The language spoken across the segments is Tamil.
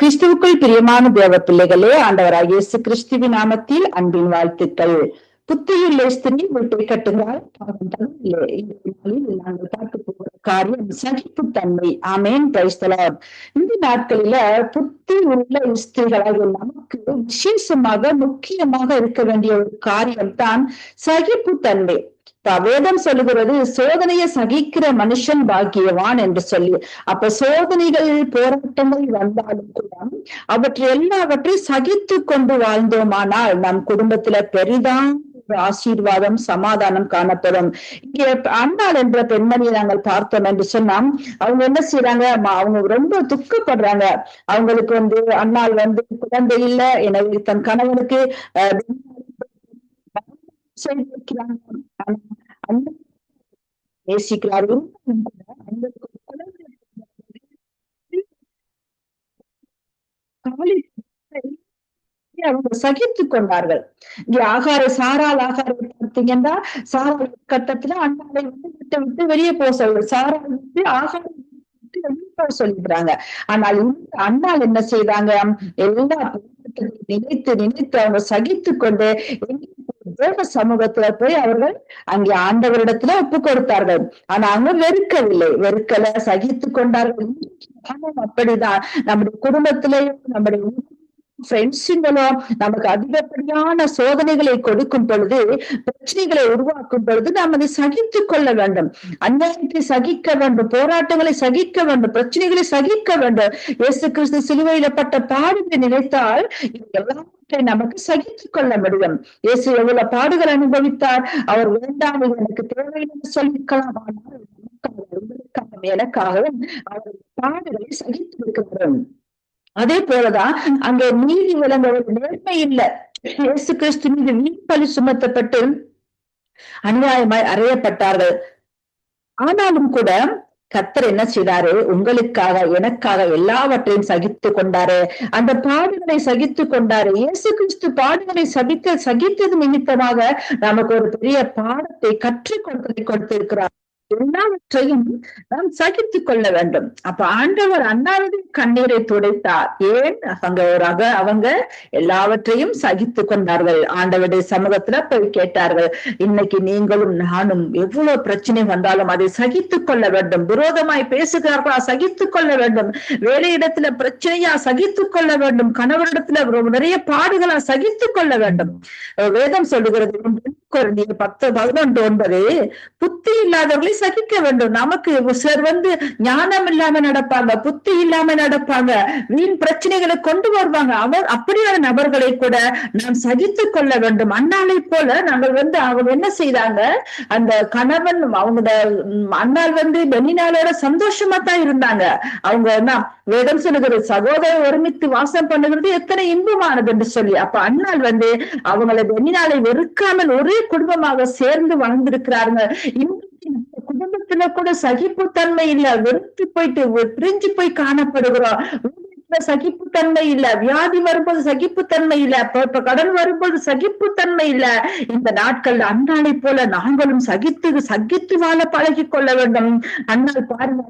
கிறிஸ்துவுக்குள் பிரியமான தேவ பிள்ளைகளே ஆண்டவராக இயேசு கிறிஸ்துவின் நாமத்தில் அன்பின் வாழ்த்துக்கள். புத்தியில் ஸ்திரீ வீட்டை கட்டுகிறாள் நாங்கள் பார்க்க போகிற காரியம் சகிப்புத்தன்மை. ஆமேன். பிரைஸ் இந்த நாட்களில புத்தி உள்ள ஸ்திரீகளாக நமக்கு விசேஷமாக முக்கியமாக இருக்க வேண்டிய ஒரு காரியம் தான் சகிப்புத்தன்மை. வேதம் சொல்லுகிறது சோதனையை சகிக்கிற மனுஷன் பாக்கியவான் என்று சொல்லி. அப்ப சோதனைகள் போராட்டங்கள் வந்தாலும் கூட அவற்றை எல்லாவற்றையும் சகித்து கொண்டு வாழ்ந்தோமானால் நம் குடும்பத்துல பெரிதான் ஆசீர்வாதம் சமாதானம் காணப்படும். இங்கே அண்ணாள் என்ற பெண்மணியை நாங்கள் பார்த்தோம் என்று சொன்னா அவங்க என்ன செய்யறாங்க அவங்க ரொம்ப துக்கப்படுறாங்க. அவங்களுக்கு வந்து அண்ணாள் வந்து குழந்தை இல்லை எனவே தன் கணவனுக்கு செய்திருக்கிறாங்க நேசிக்கிறார்? ஒருவரும் கூட அவங்களுக்கு அவங்க சகித்து கொண்டார்கள். இங்க ஆகார சாரால் ஆகாரம் பார்த்தீங்கன்னா சாரால் கட்டத்துல அண்ணாவை வந்து விட்டு விட்டு வெளியே போக சொல்ற சாரால் விட்டு ஆகாரம் விட்டு சொல்லிடுறாங்க. ஆனால் இந்த அண்ணால் என்ன செய்தாங்க? எல்லா நினைத்து நினைத்து அவங்க சகித்து கொண்டு தேவ சமூகத்துல போய் அவர்கள் அங்கே ஆண்டவரிடத்துல ஒப்பு கொடுத்தார்கள். ஆனா அவங்க வெறுக்கவில்லை. வெறுக்கல சகித்து கொண்டார்கள். அப்படிதான். நம்முடைய குடும்பத்திலேயும் நம்முடைய ஃப்ரெண்ட்ஸுங்களும் நமக்கு அதிகப்படியான சோதனைகளை கொடுக்கும் பொழுது பிரச்சனைகளை உருவாக்கும் பொழுது நாம் அதை சகித்துக் கொள்ள வேண்டும். அந்நியத்தை சகிக்க வேண்டும் போராட்டங்களை சகிக்க வேண்டும் பிரச்சனைகளை சகிக்க வேண்டும். இயேசு கிறிஸ்து சிலுவையில பட்ட பாடுகளை நினைத்தால் இது எல்லாவற்றை நமக்கு சகித்துக் கொள்ள முடியும். இயேசு எவ்வளவு பாடுகள் அனுபவித்தார் அவர் வேண்டாம் இது எனக்கு தேவையில்லை சொல்லிக்கலாம் ஆனால் உங்களுக்காக எனக்காகவும் அவர் பாடுகளை சகித்து இருக்கிறார். அதே போலதான் அங்கே நீதி விளங்கவர் நேர்மை இல்லை. இயேசு கிறிஸ்து மீது வீண்பலி சுமத்தப்பட்டு அநியாயமாய் அறையப்பட்டார்கள். ஆனாலும் கூட கத்தர் என்ன செய்தாரு? உங்களுக்காக எனக்காக எல்லாவற்றையும் சகித்து கொண்டாரு. அந்த பாடுகளை சகித்து கொண்டாரு. இயேசு கிறிஸ்து பாடுகளை சகித்த சகித்தது நிமித்தமாக நமக்கு ஒரு பெரிய பாடத்தை கற்றுக் கொடுத்து கொடுத்திருக்கிறார். எல்லாவற்றையும் நாம் சகித்துக் கொள்ள வேண்டும். அப்ப ஆண்டவர் அண்ணாவின் கண்ணீரை துடைத்தார். ஏன்? அவங்க ஒரு அக அவங்க எல்லாவற்றையும் சகித்து கொண்டார்கள். ஆண்டவருடைய சமூகத்துல போய் கேட்டார்கள் இன்னைக்கு நீங்களும் நானும் எவ்வளவு பிரச்சனை வந்தாலும் அதை சகித்துக் கொள்ள வேண்டும். விரோதமாய் பேசுகிறார்களா? சகித்துக் கொள்ள வேண்டும். வேலையிடத்துல பிரச்சனையா? சகித்துக் கொள்ள வேண்டும். கணவரிடத்துல ரொம்ப நிறைய பாடுகளா? சகித்துக் கொள்ள வேண்டும். வேதம் சொல்லுகிறது குழந்தைய பத்து பதினொன்று ஒன்பது புத்தி இல்லாதவர்களை சகிக்க வேண்டும். நமக்கு சிலர் வந்து ஞானம் இல்லாம நடப்பாங்க புத்தி இல்லாம நடப்பாங்க வீண் பிரச்சனைகளை கொண்டு வருவாங்க. அவர் அப்படியான நபர்களை கூட நாம் சகித்துக் கொள்ள வேண்டும். அண்ணாலை போல நாங்கள் வந்து அவங்க என்ன செய்தாங்க? அந்த கணவன் அவங்க அண்ணால் வந்து பெண்ணினாலோட சந்தோஷமா தான் இருந்தாங்க. அவங்க என்ன வேதம் சொல்லுகிறது சகோதரர் ஒருமித்து வாசம் பண்ணுகிறது எத்தனை இன்பமானது என்று சொல்லி. அப்ப அண்ணால் வந்து அவங்களை பெண்ணினாலை வெறுக்காமல் ஒரே குடும்பமாக சேர்ந்து வளர்ந்திருக்கிறாருங்க குடும்பத்துல கூட சகிப்புத்தன்மை இல்ல. வெறுத்து போயிட்டு பிரிஞ்சு போய் காணப்படுகிறோம். சகிப்பு சகிப்புத்தன்மை இல்ல. வியாதி வரும்போது சகிப்புத்தன்மை இல்ல. இப்ப கடன் வரும்போது சகிப்புத்தன்மை இல்ல. இந்த நாட்கள் அண்ணாலை போல நாங்களும் சகித்து சகித்து வாழ பழகி கொள்ள வேண்டும். அண்ணால் பாருங்க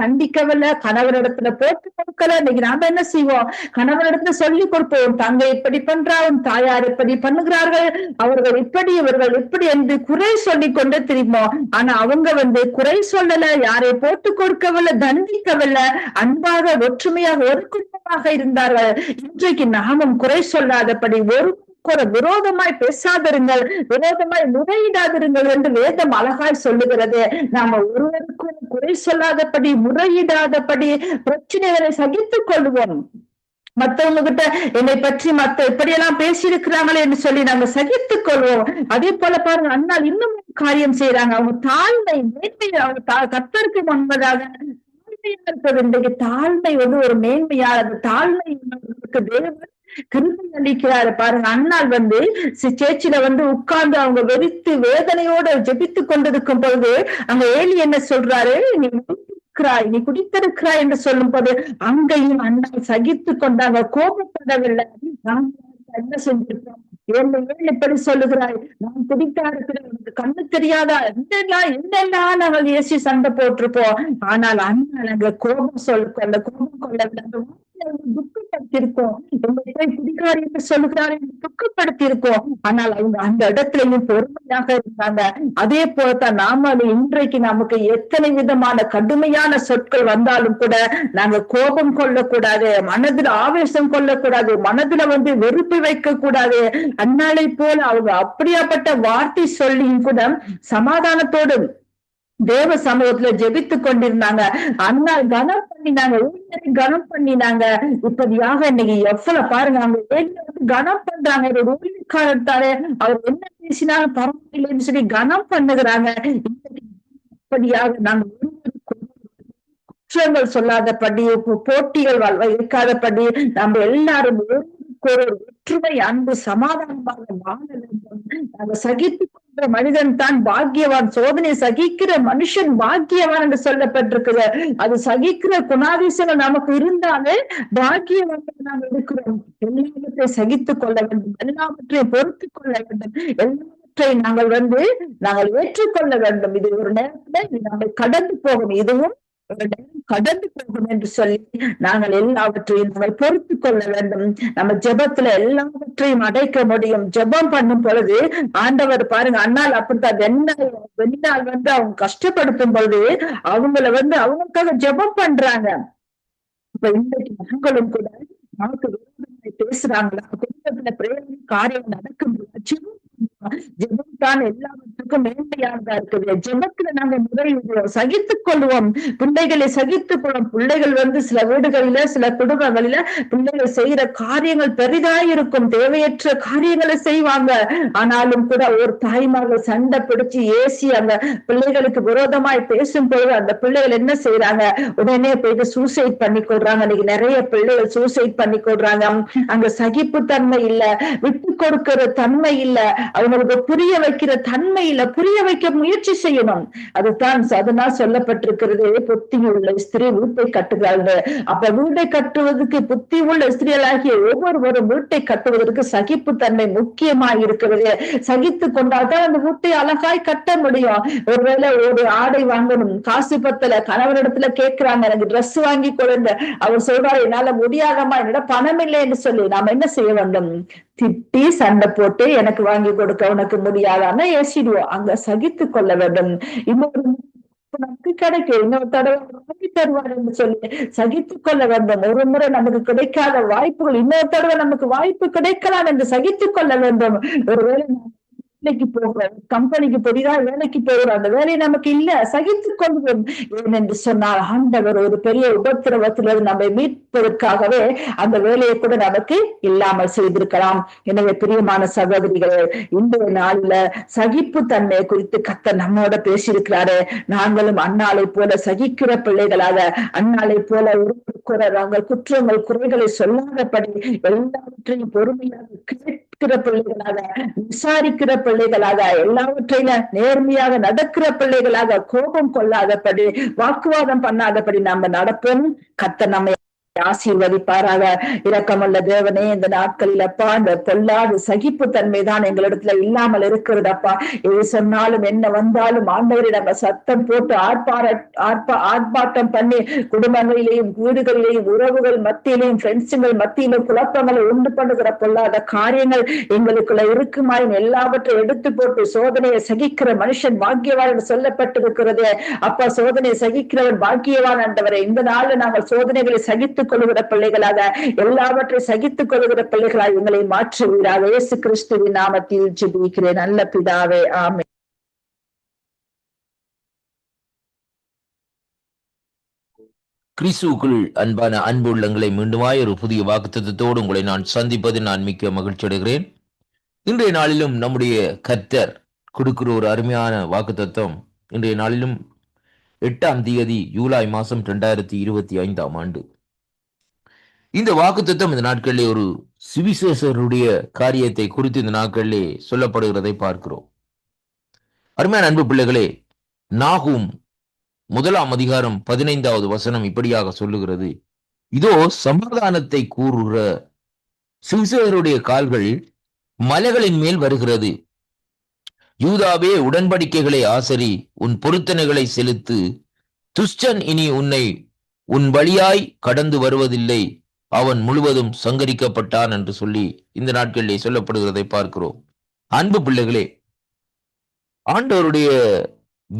கண்டிக்கவில்லை கணவரிடத்துல போட்டு கொடுக்கல. இன்னைக்கு நாம என்ன செய்வோம்? கணவரிடத்துல சொல்லி கொடுப்போம். தங்கை இப்படி பண்றா உன் தாயார் இப்படி பண்ணுகிறார்கள். அவர்கள் இப்படி இவர்கள் இப்படி என்று குறை சொல்லி கொண்டு திரும்போம் ஆனா அவங்க வந்து குறை சொல்லல யாரை போட்டு கொடுக்கவில்லை தண்டிக்கவில்லை அன்பாக ஒற்றுமையாக ஒரு குடும்பமாக இருந்தார்கள். இன்றைக்கு நாமும் குறை சொல்லாதபடி ஒரு ஒரு விரோதமாய் பேசாதிருங்கள் விரோதமாய் முறையிடாதிருங்கள் என்று வேதம் அழகாய் சொல்லுகிறது. நாம ஒருவருக்கும் குறை சொல்லாதபடி முறையிடாதபடி பிரச்சனைகளை சகித்துக் கொள்வோம். மத்தவங்க கிட்ட என்னை பற்றி மத்த இப்படியெல்லாம் பேசியிருக்கிறாங்களே என்று சொல்லி நாங்க சகித்துக் கொள்வோம். அதே போல பாருங்க அண்ணால் இன்னும் காரியம் செய்யறாங்க அவங்க தாழ்மை மேன்மை அவங்க தா- முன்பதாக தாழ்மையா இருப்பது. இன்றைக்கு தாழ்மை வந்து ஒரு மேன்மையானது தாழ்மை தேவன் கிருபை அளிக்கிறாரு. பாருங்க அண்ணால் வந்து சேச்சில வந்து உட்கார்ந்து அவங்க வெறித்து வேதனையோட ஜெபித்து கொண்டிருக்கும் பொழுது அங்க ஏலி என்ன சொல்றாரு? நீ குடித்திருக்கிறாய் நீ குடித்திருக்கிறாய் என்று சொல்லும் போது அங்கேயும் அண்ணால் சகித்து கொண்டாங்க கோபப்படவில்லை. என்ன செஞ்சிருக்கோம் ஏழு ஏழு இப்படி சொல்லுகிறாய். நான் குடித்தா இருக்கிறேன் உனக்கு கண்ணு தெரியாதா? என்னெல்லாம் என்னெல்லாம் நாங்கள் ஏசி சண்டை போட்டிருப்போம்? ஆனால் அண்ணா அங்க கோபம் சொல்ல கோபம் கொள்ள துக்கப்படுத்திருக்கோம் எங்களை போய் குடிக்காரி என்று சொல்லுகிறார் என்று துக்கப்படுத்தியிருக்கோம். ஆனால் அவங்க அந்த இடத்துலயும் பொறுமையாக இருந்தாங்க. அதே போலதான் நாம இன்றைக்கு நமக்கு எத்தனை விதமான கடுமையான சொற்கள் வந்தாலும் கூட நாங்க கோபம் கொள்ளக்கூடாது மனதுல ஆவேசம் கொள்ளக்கூடாது மனதுல வந்து வெறுப்பு வைக்க கூடாது அன்னாலை போல அவங்க அப்படியாப்பட்ட வார்த்தை சொல்லியும் கூட சமாதானத்தோடு தேவ சமூகத்துல ஜெபித்து கொண்டிருந்தாங்க. அண்ணா கனம் பண்ணினாங்க ஊழியரை கனம் பண்ணினாங்க. இப்படியாக இன்னைக்கு எவ்வளவு பாருங்க அவங்க வந்து கனம் பண்றாங்க. இவர் ஊழியக்காரத்தாரு அவர் என்ன பேசினாலும் பரவாயில்லைன்னு சொல்லி கனம் பண்ணுகிறாங்க. இப்படியாக நாங்க குற்றங்கள் சொல்லாதபடி போட்டிகள் இருக்காதபடி நம்ம எல்லாரும் ஒரு ஒற்றுமை அன்பு சமாதானமாக வாழ வேண்டும். நாங்க சகித்து கொண்ட மனிதன் தான் பாக்கியவான். சோதனை சகிக்கிற மனுஷன் பாக்கியவான் என்று சொல்லப்பட்டிருக்குது. அது சகிக்கிற குணாதிசங்கள் நமக்கு இருந்தாலே பாக்கியவான் நாம் இருக்கிறோம். எல்லாவற்றை சகித்துக் கொள்ள வேண்டும். எல்லாவற்றையும் பொறுத்து கொள்ள வேண்டும். எல்லாவற்றை நாங்கள் வந்து நாங்கள் ஏற்றுக்கொள்ள வேண்டும். இது ஒரு நேரத்துல நாங்கள் கடந்து போகும். இதுவும் கடந்து போகும் என்று சொல்லி நாங்கள் எல்லாவற்றையும் நம்மை பொறுத்து கொள்ள வேண்டும். நம்ம ஜெபத்துல எல்லாவற்றையும் அடைக்க முடியும். ஜெபம் பண்ணும் பொழுது ஆண்டவர் பாருங்க அண்ணால் அப்படித்தான். வெண்ணால் வெண்ணால் வந்து அவங்க கஷ்டப்படுத்தும் பொழுது அவங்கள வந்து அவங்களுக்காக ஜெபம் பண்றாங்க. இப்ப இன்றைக்கு நாங்களும் கூட நமக்கு விரோதமாய் பேசுறாங்களா? குடும்பத்துல பிரேரணை காரியம் நடக்கும் ஜெபம் தான் நமக்கு மேன்மையானதா இருக்குது ஜெபத்துல நாங்க முறையிடுவோம் சகித்துக் கொள்வோம். பிள்ளைகளை சகித்துக் கொள்வோம். பிள்ளைகள் வந்து சில வீடுகளில சில குடும்பங்களில பிள்ளைகள் செய்யற காரியங்கள் பெரிதாய் இருக்கும். தேவையற்ற காரியங்களை செய்வாங்க. ஆனாலும் கூட ஒரு தாய்மார்கள் சண்டை பிடிச்சு ஏசி அந்த பிள்ளைகளுக்கு விரோதமாய் பேசும் பொழுது அந்த பிள்ளைகள் என்ன செய்யறாங்க உடனே போயிட்டு சூசைட் பண்ணி கொள்றாங்க. இன்னைக்கு நிறைய பிள்ளைகள் சூசைட் பண்ணி கொள்றாங்க. அங்க சகிப்பு தன்மை இல்ல. விட்டு கொடுக்கிற தன்மை இல்ல. அவங்களுக்கு புரிய வைக்கிற தன்மை இல்ல புரிய வைக்க முயற்சி செய்யணும். அதுதான் அதனால் சொல்லப்பட்டிருக்கிறது. புத்தி உள்ள ஸ்திரீ வீட்டை கட்டுகிறாள் அப்ப வீட்டை கட்டுவதற்கு புத்தி உள்ள ஸ்திரீகளாகிய ஒவ்வொருவரும் வீட்டை கட்டுவதற்கு சகிப்பு தன்மை முக்கியமா இருக்கிறது. சகித்து கொண்டால்தான் அந்த வீட்டை அழகாய் கட்ட முடியும். ஒருவேளை ஒரு ஆடை வாங்கணும். காசு பத்தல கணவரிடத்துல கேட்கிறாங்க எனக்கு ட்ரெஸ் வாங்கி கொடுங்க. அவர் சொல்றாரு என்னால முடியாதமா என்னோட பணம் இல்லைன்னு சொல்லி நாம என்ன செய்ய வேண்டும்? திட்டி சண்டை போட்டு எனக்கு வாங்கி கொடுக்க உனக்கு முடியாதான்னு ஏசிடுவோம் அங்க சகித்து கொள்ள வேண்டும். இன்னொரு நமக்கு கிடைக்கும் இன்னொரு தடவை வாங்கி தருவார் என்று சொல்லி சகித்து கொள்ள வேண்டும். ஒரு முறை நமக்கு கிடைக்காத வாய்ப்புகள் இன்னொரு தடவை நமக்கு வாய்ப்பு கிடைக்கலாம் என்று சகித்துக் கொள்ள வேண்டும். ஒருவேளை வேலைக்கு போகிறோம் கம்பெனிக்கு புதிதாக வேலைக்கு போகிறோம் அந்த வேலையை நமக்கு இல்ல. சகித்து கொள்வோம். ஏனென்று சொன்னால் ஆண்டவர் ஒரு பெரிய உபத்திரவத்திலிருந்து நம்மை மீட்பதற்காகவே அந்த வேலையை கூட நமக்கு இல்லாமல் செய்திருக்கலாம். எனவே பிரியமான சகோதரிகளே இன்றைய நாளில சகிப்பு தன்மை குறித்து கத்த நம்மோட பேசியிருக்கிறாரு. நாங்களும் அண்ணாலை போல சகிக்கிற பிள்ளைகளாக அண்ணாலை போல ஒரு நாங்கள் குற்றங்கள் குறைகளை சொல்லாதபடி எல்லாவற்றையும் பொறுமையாக கேட்கிற பிள்ளைகளாக விசாரிக்கிற பிள்ளைகளாக எல்லாவற்றையும் நேர்மையாக நடக்கிற பிள்ளைகளாக கோபம் கொள்ளாதபடி வாக்குவாதம் பண்ணாதபடி நாம நடப்போம். கத்த நம்மை ஆசீர்வதிப்பாராக. இரக்கமுள்ள தேவனே இந்த நாட்களில் அப்பா இந்த பொல்லாத சகிப்பு தன்மை தான் எங்களிடத்துல இல்லாமல் இருக்கிறது அப்பா. எது சொன்னாலும் என்ன வந்தாலும் ஆண்டவரை நம்ம சத்தம் போட்டு ஆர்ப்பார ஆர்ப்பா ஆர்ப்பாட்டம் பண்ணி குடும்பங்களிலேயும் வீடுகளிலேயும் உறவுகள் மத்தியிலையும் ஃப்ரெண்ட்ஸுங்கள் மத்தியிலும் குழப்பங்களை உண்டு பண்ணுகிற பொல்லாத காரியங்கள் எங்களுக்குள்ள இருக்குமாயின் எல்லாவற்றையும் எடுத்து போட்டு சோதனையை சகிக்கிற மனுஷன் பாக்கியவான் என்று சொல்லப்பட்டிருக்கிறது. அப்பா சோதனையை சகிக்கிறவன் பாக்கியவான் அந்தவரை இந்த நாள்ல நாங்கள் சோதனைகளை சகித்து சகித்துக் கொள்கிற பிள்ளைகளாக எல்லாவற்றை சகித்துக் கொள்கிற பிள்ளைகளாக எங்களை மாற்றுவீராக. இயேசு கிறிஸ்துவின் நாமத்தில் ஜெபிக்கிறேன். நல்ல பிதாவே ஆமே கிறிஸ்துவுக்குள் அன்பான அன்பு உள்ளங்களை மீண்டுமாய் ஒரு புதிய வாக்குத்தத்தோடு உங்களை நான் சந்திப்பதில் நான் மிக்க மகிழ்ச்சி அடைகிறேன். இன்றைய நாளிலும் நம்முடைய கர்த்தர் கொடுக்கிற ஒரு அருமையான வாக்குத்தத்தம் இன்றைய நாளிலும் எட்டாம் தேதி ஜூலை மாதம் ரெண்டாயிரத்தி இருபத்தி ஐந்தாம் ஆண்டு. இந்த வாக்குத்தத்தம் இந்த நாட்களிலே ஒரு சுவிசேஷருடைய காரியத்தை குறித்து இந்த நாட்களிலே சொல்லப்படுகிறதை பார்க்கிறோம். அருமையான அன்பு பிள்ளைகளே நாகும் முதலாம் அதிகாரம் பதினைந்தாவது வசனம் இப்படியாக சொல்லுகிறது. இதோ சமாதானத்தை கூறுகிற சுவிசேஷருடைய கால்கள் மலைகளின் மேல் வருகிறது. யூதாவே உடன்படிக்கைகளை ஆசரி உன் பொருத்தனைகளை செலுத்து. துஷ்டன் இனி உன்னை உன் வழியாய் கடந்து வருவதில்லை. அவன் முழுவதும் சங்கரிக்கப்பட்டான் என்று சொல்லி இந்த நாட்களிலே சொல்லப்படுகிறதை பார்க்கிறோம். அன்பு பிள்ளைகளே ஆண்டவருடைய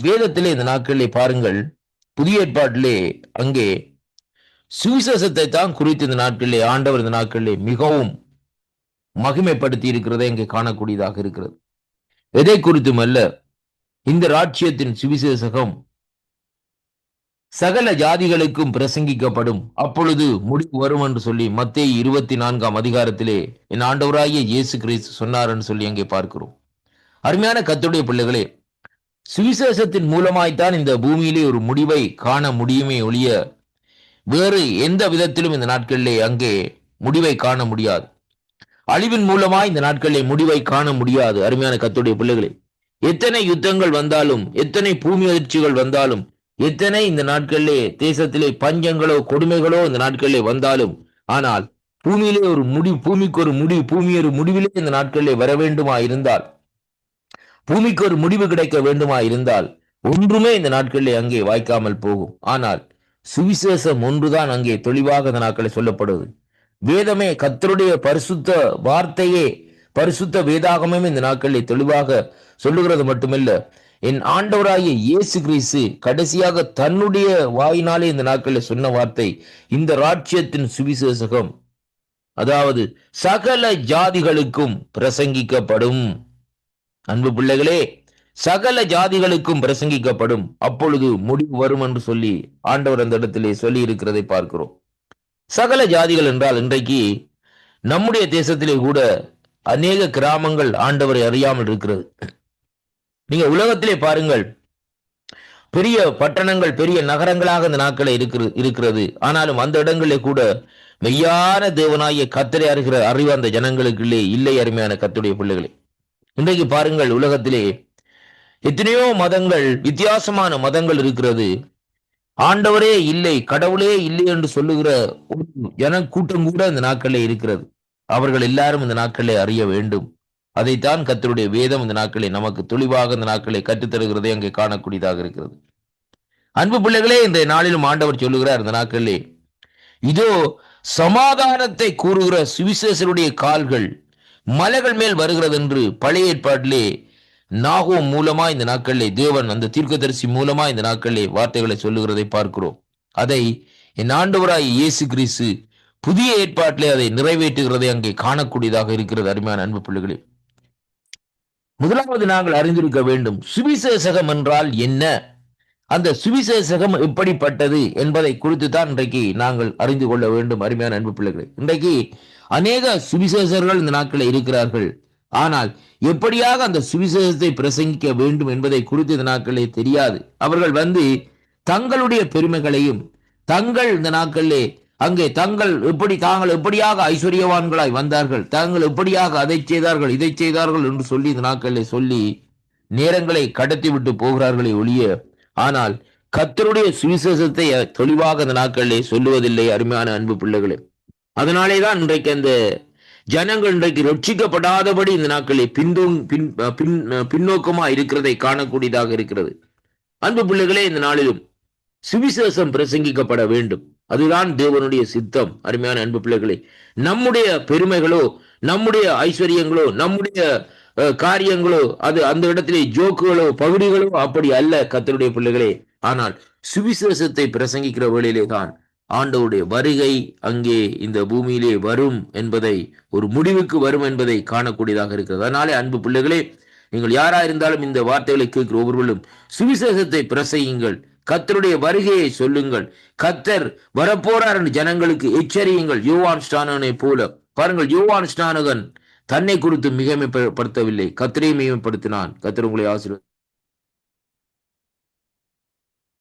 வேதத்திலே இந்த நாட்களிலே பாருங்கள் புதிய ஏற்பாட்டிலே அங்கே சுவிசேஷத்தை தான் குறித்து இந்த நாட்களிலே ஆண்டவர் இந்த நாட்களிலே மிகவும் மகிமைப்படுத்தி இருக்கிறதை இங்கே காணக்கூடியதாக இருக்கிறது. எதை குறித்தும் அல்ல இந்த ராட்சியத்தின் சுவிசேஷகம் சகல ஜாதிகளுக்கும் பிரசங்கிக்கப்படும். அப்பொழுது முடிவு வரும் என்று சொல்லி மத்திய இருபத்தி நான்காம் அதிகாரத்திலே என் ஆண்டவராகிய இயேசு கிறிஸ்து சொன்னார் என்று சொல்லி அங்கே பார்க்கிறோம். அருமையான கத்துடைய பிள்ளைகளே சுவிசேஷத்தின் மூலமாய்த்தான் இந்த பூமியிலே ஒரு முடிவை காண முடியுமே ஒழிய வேறு எந்த விதத்திலும் இந்த நாட்களிலே அங்கே முடிவை காண முடியாது. அழிவின் மூலமா இந்த நாட்களிலே முடிவை காண முடியாது அருமையான கத்துடைய பிள்ளைகளே. எத்தனை யுத்தங்கள் வந்தாலும் எத்தனை பூமி அதிர்ச்சிகள் வந்தாலும் எத்தனை இந்த நாட்களிலே தேசத்திலே பஞ்சங்களோ கொடுமைகளோ இந்த நாட்களிலே வந்தாலும் ஆனால் பூமியிலே ஒரு முடி பூமிக்கு ஒரு முடிவு பூமி ஒரு முடிவிலே இந்த நாட்களிலே வர வேண்டுமா இருந்தால் பூமிக்கு ஒரு முடிவு கிடைக்க வேண்டுமா இருந்தால் ஒன்றுமே இந்த நாட்களிலே அங்கே வாய்க்காமல் போகும். ஆனால் சுவிசேஷம் ஒன்றுதான் அங்கே தெளிவாக இந்த நாட்களை சொல்லப்படுவது. வேதமே கத்தருடைய பரிசுத்த வார்த்தையே பரிசுத்த வேதாகமே இந்த நாட்களில் தெளிவாக சொல்லுகிறது மட்டுமில்ல என் ஆண்டவராகிய இயேசு கிறிஸ்து கடைசியாக தன்னுடைய வாயினாலே இந்த நாட்களில் சொன்ன வார்த்தை இந்த ராட்சியத்தின் சுவிசேஷகம். அதாவது சகல ஜாதிகளுக்கும் பிரசங்கிக்கப்படும். அன்பு பிள்ளைகளே சகல ஜாதிகளுக்கும் பிரசங்கிக்கப்படும். அப்பொழுது முடிவு வரும் என்று சொல்லி ஆண்டவர் அந்த இடத்திலே சொல்லி இருக்கிறதை பார்க்கிறோம். சகல ஜாதிகள் என்றால் இன்றைக்கு நம்முடைய தேசத்திலே கூட அநேக கிராமங்கள் ஆண்டவரை அறியாமல் இருக்கிறது. நீங்க உலகத்திலே பாருங்கள். பெரிய பட்டணங்கள் பெரிய நகரங்களாக இந்த நாட்களை இருக்கிறது இருக்கிறது. ஆனாலும் அந்த இடங்களிலே கூட மெய்யான தேவனாகிய கத்தரை அறிகிற அறிவு அந்த ஜனங்களுக்குள்ளே இல்லை அருமையான கத்துடைய பிள்ளைகளே. இன்றைக்கு பாருங்கள் உலகத்திலே எத்தனையோ மதங்கள் வித்தியாசமான மதங்கள் இருக்கிறது. ஆண்டவரே இல்லை கடவுளே இல்லை என்று சொல்லுகிற ஜன கூட்டம் கூட இந்த நாட்களில் இருக்கிறது. அவர்கள் எல்லாரும் இந்த நாட்களை அறிய வேண்டும். அதைத்தான் கத்தருடைய வேதம் இந்த நாட்களை நமக்கு தெளிவாக இந்த நாட்களை கற்றுத்தருகிறதை அங்கே காணக்கூடியதாக இருக்கிறது. அன்பு பிள்ளைகளே இந்த நாளிலும் ஆண்டவர் சொல்லுகிறார் இந்த நாட்களிலே இதோ சமாதானத்தை கூறுகிற சுவிசேஷருடைய கால்கள் மலைகள் மேல் வருகிறது என்று பழைய ஏற்பாட்டிலே நாகோம் மூலமா இந்த நாட்களிலே தேவன் அந்த தீர்க்கதரிசி மூலமா இந்த நாட்களிலே வார்த்தைகளை சொல்லுகிறதை பார்க்கிறோம். அதை என் ஆண்டவராய் இயேசு கிறிஸ்து புதிய ஏற்பாட்டிலே அதை நிறைவேற்றுகிறதை அங்கே காணக்கூடியதாக இருக்கிறது அருமையான அன்பு பிள்ளைகளே. முதலாவது நாங்கள் அறிந்திருக்க வேண்டும் சுவிசேஷகம் என்றால் என்ன? அந்த சுவிசேஷகம் எப்படிப்பட்டது என்பதை குறித்து தான் இன்றைக்கு நாங்கள் அறிந்து கொள்ள வேண்டும் அருமையான அன்பு பிள்ளைகளே. இன்றைக்கு அநேக சுவிசேஷர்கள் இந்த நாட்களில் இருக்கிறார்கள். ஆனால் எப்படியாக அந்த சுவிசேஷத்தை பிரசங்கிக்க வேண்டும் என்பதை குறித்து இந்த நாட்களே தெரியாது. அவர்கள் வந்து தங்களுடைய பெருமைகளையும் தங்கள் இந்த நாட்களிலே அங்கே தங்கள் எப்படி தாங்கள் எப்படியாக ஐஸ்வர்யவான்களாய் வந்தார்கள் தாங்கள் எப்படியாக அதை செய்தார்கள் இதை செய்தார்கள் என்று சொல்லி இந்த நாட்களை சொல்லி நேரங்களை கடத்தி விட்டு போகிறார்களே ஒழிய ஆனால் கத்தருடைய சுவிசேஷத்தை தெளிவாக இந்த நாட்களிலே சொல்லுவதில்லை அருமையான அன்பு பிள்ளைகளே. அதனாலே தான் இன்றைக்கு அந்த ஜனங்கள் இன்றைக்கு ரட்சிக்கப்படாதபடி இந்த நாட்களில் பின்தோங் பின் பின் பின்னோக்கமா இருக்கிறதை காணக்கூடியதாக இருக்கிறது. அன்பு பிள்ளைகளே இந்த நாளிலும் சுவிசேஷம் பிரசங்கிக்கப்பட வேண்டும். அதுதான் தேவனுடைய சித்தம். அருமையான அன்பு பிள்ளைகளே நம்முடைய பெருமைகளோ நம்முடைய ஐஸ்வர்யங்களோ நம்முடைய அஹ், காரியங்களோ அது அந்த இடத்திலே ஜோக்குகளோ பகுதிகளோ அப்படி அல்ல கத்தருடைய பிள்ளைகளே. ஆனால் சுவிசேஷத்தை பிரசங்கிக்கிற வேளையிலே தான் ஆண்டவருடைய வருகை அங்கே இந்த பூமியிலே வரும் என்பதை ஒரு முடிவுக்கு வரும் என்பதை காணக்கூடியதாக இருக்கிறது. அதனாலே அன்பு பிள்ளைகளே நீங்கள் யாரா இருந்தாலும் இந்த வார்த்தைகளை கேட்கிற ஒவ்வொருவரும் சுவிசேஷத்தை பிரசையுங்கள் கத்தருடைய வருகையை சொல்லுங்கள். கத்தர் வரப்போறார் என்று ஜனங்களுக்கு எச்சரியுங்கள். யுவான் ஸ்டானனை போல. பாருங்கள் யுவான் ஸ்நானகன் தன்னை குறித்து மிகமைப்படுத்தவில்லை. கத்தரை மிகைமைப்படுத்தினான். கத்தர் உங்களை ஆசீர்வதி